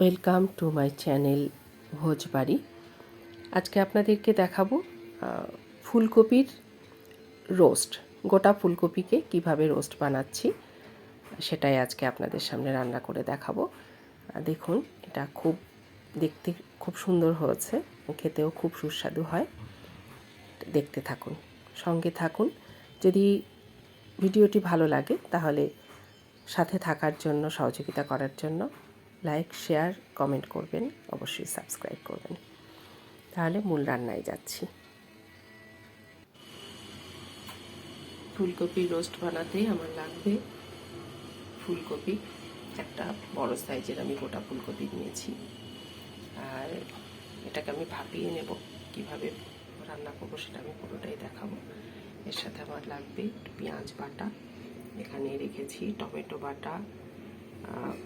Welcome to my channel Bhojbari. আজকে আপনাদেরকে দেখাবো ফুলকপির রোস্ট, গোটা ফুলকপিকে কীভাবে রোস্ট বানাচ্ছি, সেটাই আজকে আপনাদের সামনে রান্না করে দেখাবো। দেখুন, এটা খুব দেখতে খুব সুন্দর হয়েছে, খেতেও খুব সুস্বাদু হয়। দেখতে থাকুন, সঙ্গে থাকুন। যদি ভিডিওটি ভালো লাগে, তাহলে সাথে থাকার জন্য, সহযোগিতা করার জন্য লাইক, শেয়ার, কমেন্ট করবেন, অবশ্যই সাবস্ক্রাইব করবেন। তাহলে মূল রান্নায় যাচ্ছি। ফুলকপি রোস্ট বানাতে আমার লাগবে ফুলকপি, একটা বড় সাইজের আমি গোটা ফুলকপি নিয়েছি। আর এটাকে আমি ভাপিয়ে নেব, কীভাবে রান্না করব সেটা আমি পুরোটাই দেখাবো। এর সাথে আমার লাগবে পেঁয়াজ বাটা, এখানে রেখেছি টমেটো বাটা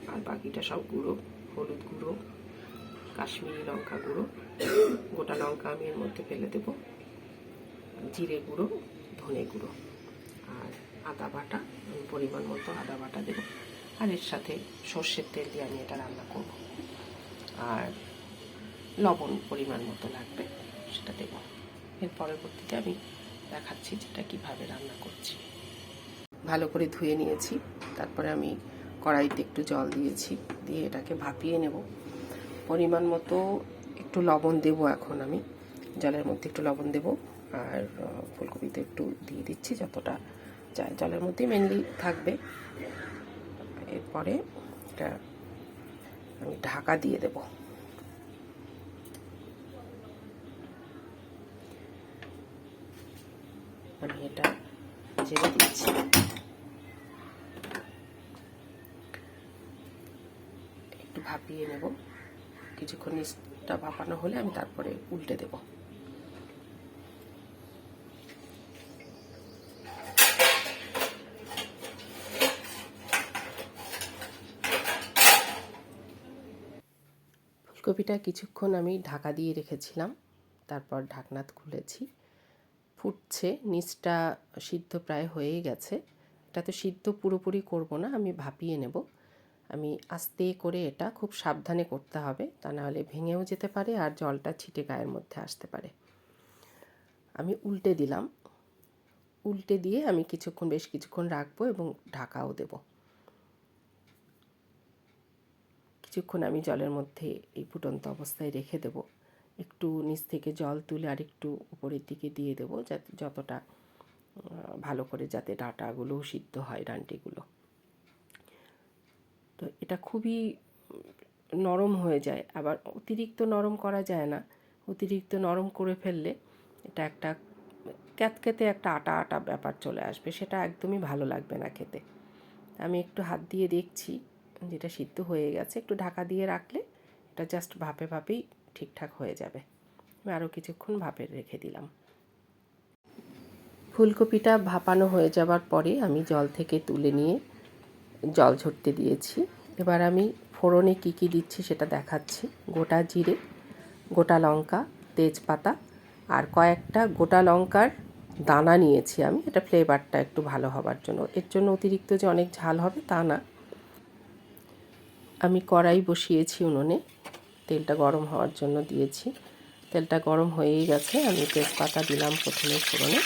আর বাকিটা সব গুঁড়ো, হলুদ গুঁড়ো, কাশ্মীরি লঙ্কা গুঁড়ো। গোটা লঙ্কা আমি এর মধ্যে ফেলে দেব। জিরে গুঁড়ো, ধনে গুঁড়ো আর আদা বাটা। পরিমাণ মতো আদা বাটা দেবো। আর এর সাথে সর্ষের তেল দিয়ে আমি এটা রান্না করব। আর লবণ পরিমাণ মতো লাগবে, সেটা দেবো। এর পরবর্তীতে আমি দেখাচ্ছি যেটা কীভাবে রান্না করছি। ভালো করে ধুয়ে নিয়েছি। তারপরে আমি কড়াইতে একটু জল দিয়েছি, দিয়ে এটাকে ভাপিয়ে নেব। পরিমাণ মতো একটু লবণ দেব এখন আমি। জলের মধ্যে একটু লবণ দেব, আর ফুলকপিতে একটু দিয়ে দিচ্ছি যতটা যায় জলের মধ্যেই মেনলি থাকবে। এরপরে এটা আমি ঢাকা দিয়ে দেব। আমি এটা জেনে দিচ্ছি। ভাপিয়ে নেব। কিছুক্ষণ নিচটা ভাপানো হলে আমি তারপরে উল্টে দেব। ফুলকপিটা কিছুক্ষণ আমি ঢাকা দিয়ে রেখেছিলাম, তারপর ঢাকনা খুলেছি। ফুটছে, নিচটা সিদ্ধ প্রায় হয়েই গেছে। এটা তো সিদ্ধ পুরোপুরি করব না, আমি ভাপিয়ে নেব। আমি আস্তে করে এটা খুব সাবধানে করতে হবে, তা নাহলে ভেঙেও যেতে পারে আর জলটা ছিটে গায়ের মধ্যে আসতে পারে। আমি উল্টে দিলাম। উল্টে দিয়ে আমি কিছুক্ষণ, বেশ কিছুক্ষণ রাখব এবং ঢাকাও দেব। কিছুক্ষণ আমি জলের মধ্যে এই ফুটন্ত অবস্থায় রেখে দেব। একটু নিচ থেকে জল তুলে আর একটু উপরের দিকে দিয়ে দেবো, যাতে যতটা ভালো করে যাতে ডাঁটাগুলোও সিদ্ধ হয় ডান্টিগুলো। তো এটা খুবই নরম হয়ে যায়। আবার অতিরিক্ত নরম করা যায় না। অতিরিক্ত নরম করে ফেললে এটা একটা ক্যাতক্যাতে একটা আটা আটা ব্যাপার চলে আসবে। সেটা একদমই ভালো লাগবে না খেতে। আমি একটু হাত দিয়ে দেখছি যেটা সিদ্ধ হয়ে গেছে। একটু ঢাকা দিয়ে রাখলে এটা জাস্ট ভাপে ভাপেই ঠিকঠাক হয়ে যাবে। আমি আরও কিছুক্ষণ ভাপে রেখে দিলাম। ফুলকপিটা ভাপানো হয়ে যাওয়ার পরে আমি জল থেকে তুলে নিয়ে জল ঝরতে দিয়েছি। এবার আমি ফোড়নে কী কী দিচ্ছি সেটা দেখাচ্ছি। গোটা জিরে, গোটা লঙ্কা, তেজপাতা আর কয়েকটা গোটা লঙ্কার দানা নিয়েছি আমি। এটা ফ্লেভারটা একটু ভালো হবার জন্য। এর জন্য অতিরিক্ত যে অনেক ঝাল হবে তা না। আমি কড়াই বসিয়েছি উনুনে। তেলটা গরম হওয়ার জন্য দিয়েছি। তেলটা গরম হয়েই গেছে। আমি তেজপাতা দিলাম প্রথমে ফোড়নে।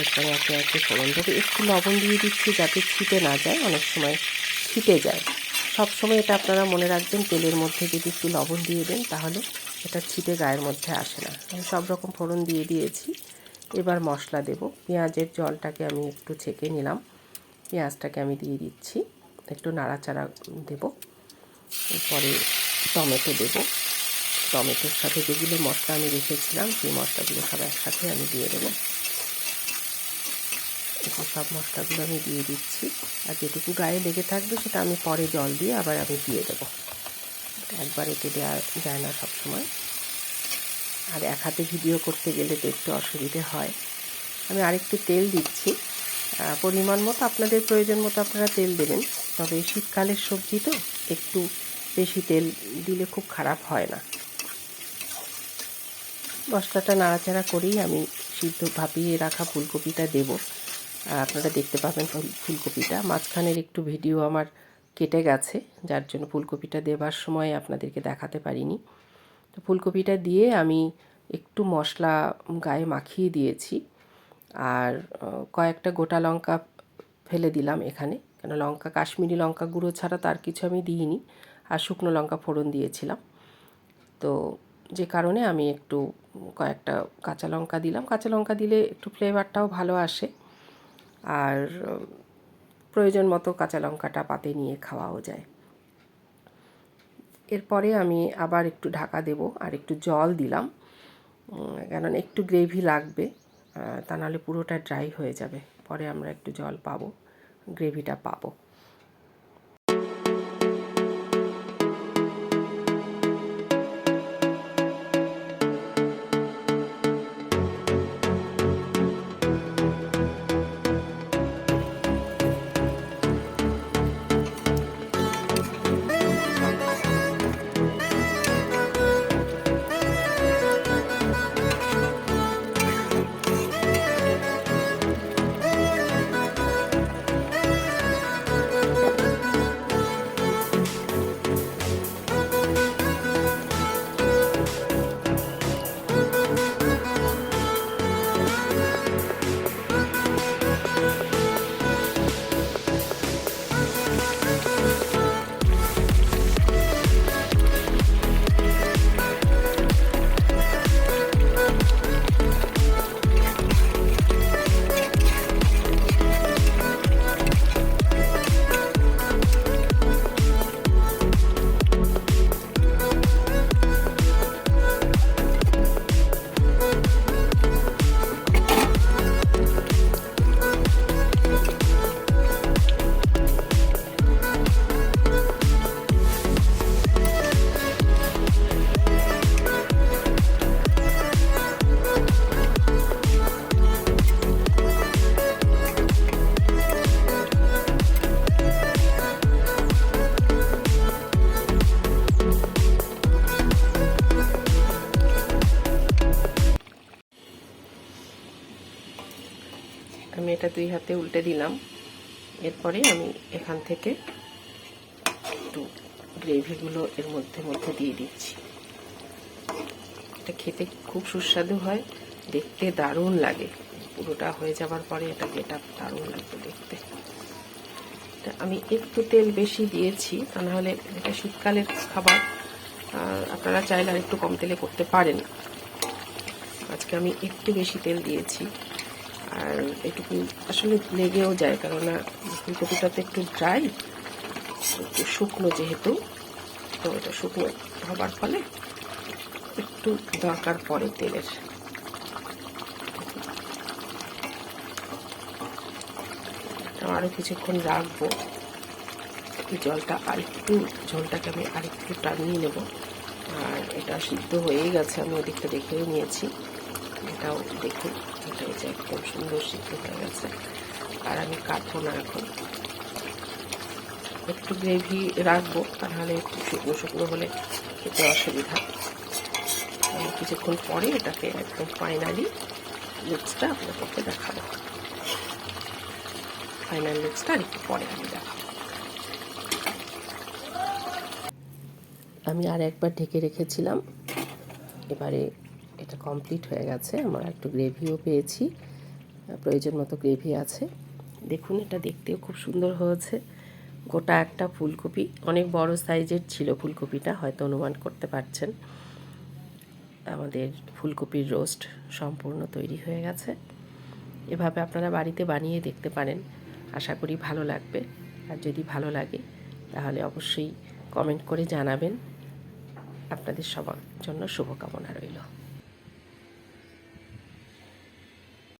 এরপরে একে একে ফোড়ন দেবো একটু লবণ দিয়ে দিচ্ছি যাতে ছিটে না যায়, অনেক সময় ছিটে যায়। সব সময় এটা আপনারা মনে রাখবেন, তেলের মধ্যে যদি একটু লবণ দিয়ে দেন, তাহলে এটা ছিটে গায়ের মধ্যে আসে না। আমি সব রকম ফোড়ন দিয়ে দিয়েছি। এবার মশলা দেব। পেঁয়াজের জলটাকে আমি একটু ছেঁকে নিলাম। পেঁয়াজটাকে আমি দিয়ে দিচ্ছি। একটু নাড়াচাড়া দেব। এরপরে টমেটো দেব। টমেটোর সাথে যেগুলো মশলা আমি রেখেছিলাম, সেই মশলাগুলো সব একসাথে আমি দিয়ে দেবো। এই সব মশলাগুলো আমি দিয়ে দিচ্ছি। আর যেটুকু গায়ে লেগে থাকবে সেটা আমি পরে জল দিয়ে আবার আমি দিয়ে দেবো। একবার এতে দেওয়া যায় না সব সময় আর এক হাতে ভিডিও করতে গেলে তো একটু অসুবিধে হয়। আমি আরেকটু তেল দিচ্ছি। পরিমাণ মতো আপনাদের প্রয়োজন মতো আপনারা তেল দেবেন। তবে শীতকালের সবজি তো একটু বেশি তেল দিলে খুব খারাপ হয় না। মশলাটা নাড়াচাড়া করেই আমি সিদ্ধ ভাপিয়ে রাখা ফুলকপিটা দেব। আপনারা দেখতে পাবেন ফুলকপিটা। মাঝখানের একটু ভিডিও আমার কেটে গেছে, যার জন্য ফুলকপিটা দেবার সময় আপনাদেরকে দেখাতে পারিনি। তো ফুলকপিটা দিয়ে আমি একটু মশলা গায়ে মাখিয়ে দিয়েছি, আর কয়েকটা গোটা লঙ্কা ফেলে দিলাম এখানে। কেন, লঙ্কা, কাশ্মীরি লঙ্কা গুঁড়ো ছাড়া তার কিছু আমি দিইনি, আর শুকনো লঙ্কা ফোড়ন দিয়েছিলাম। তো যে কারণে আমি একটু কয়েকটা কাঁচা লঙ্কা দিলাম। কাঁচা লঙ্কা দিলে একটু ফ্লেভারটাও ভালো আসে। আর প্রয়োজন মতো কাঁচা লঙ্কাটা পাতে নিয়ে খাওয়াও যায়। এরপরে আমি আবার একটু ঢাকা দেব আর একটু জল দিলাম কেননা একটু গ্রেভি লাগবে তা নাহলে পুরোটা ড্রাই হয়ে যাবে। পরে আমরা একটু জল পাবো, গ্রেভিটা পাবো। আমি এটা দুই হাতে উল্টে দিলাম। এরপরে আমি এখান থেকে একটু গ্রেভিগুলো এর মধ্যে মধ্যে দিয়ে দিচ্ছি। এটা খেতে খুব সুস্বাদু হয়, দেখতে দারুণ লাগে। পুরোটা হয়ে যাবার পরে এটা এটা দারুণ লাগবে দেখতে। আমি একটু তেল বেশি দিয়েছি, তা নাহলে এটা শীতকালের খাবার। আপনারা চাইলে আর একটু কম তেলে করতে পারেন। আজকে আমি একটু বেশি তেল দিয়েছি। আর এটুকু আসলে লেগেও যায়, কেননা ফুলকপিটা তো একটু ড্রাই একটু শুকনো যেহেতু, তো এটা শুকনো হবার ফলে একটু দরকার পড়ে তেলের। আরও কিছুক্ষণ রাখব। এই জলটা আরেকটু ঝোলটাকে আমি আরেকটু টানিয়ে নেব। আর এটা সিদ্ধ হয়েই গেছে, আমি ওদিকটা দেখেও নিয়েছি। এটাও দেখুন। এটা এই যে একদম সুন্দর সিদ্ধ হয়ে গেছে। আর আমি কাটবো না এখন। একটু গ্রেভি রাখব, তাহলে একটু শুকনো শুকনো হলে খেতে অসুবিধা। আমি কিছুক্ষণ পরে এটাকে একদম ফাইনালি লুকসটা আপনাদেরকে দেখাবো। ফাইনাল লুকসটা আর একটু পরে আমি দেখাবো। আমি আর একবার ঢেকে রেখেছিলাম। এবারে এটা কমপ্লিট হয়ে গেছে। আমরা একটু গ্রেভিও পেয়েছি। প্রয়োজন মতো গ্রেভি আছে। দেখুন, এটা দেখতেও খুব সুন্দর হয়েছে। গোটা একটা ফুলকপি, অনেক বড় সাইজের ছিল ফুলকপিটা, হয়তো অনুমান করতে পারছেন। আমাদের ফুলকপির রোস্ট সম্পূর্ণ তৈরি হয়ে গেছে। এভাবে আপনারা বাড়িতে বানিয়ে দেখতে পারেন। আশা করি ভালো লাগবে। আর যদি ভালো লাগে, তাহলে অবশ্যই কমেন্ট করে জানাবেন। আপনাদের সবার জন্য শুভকামনা রইল।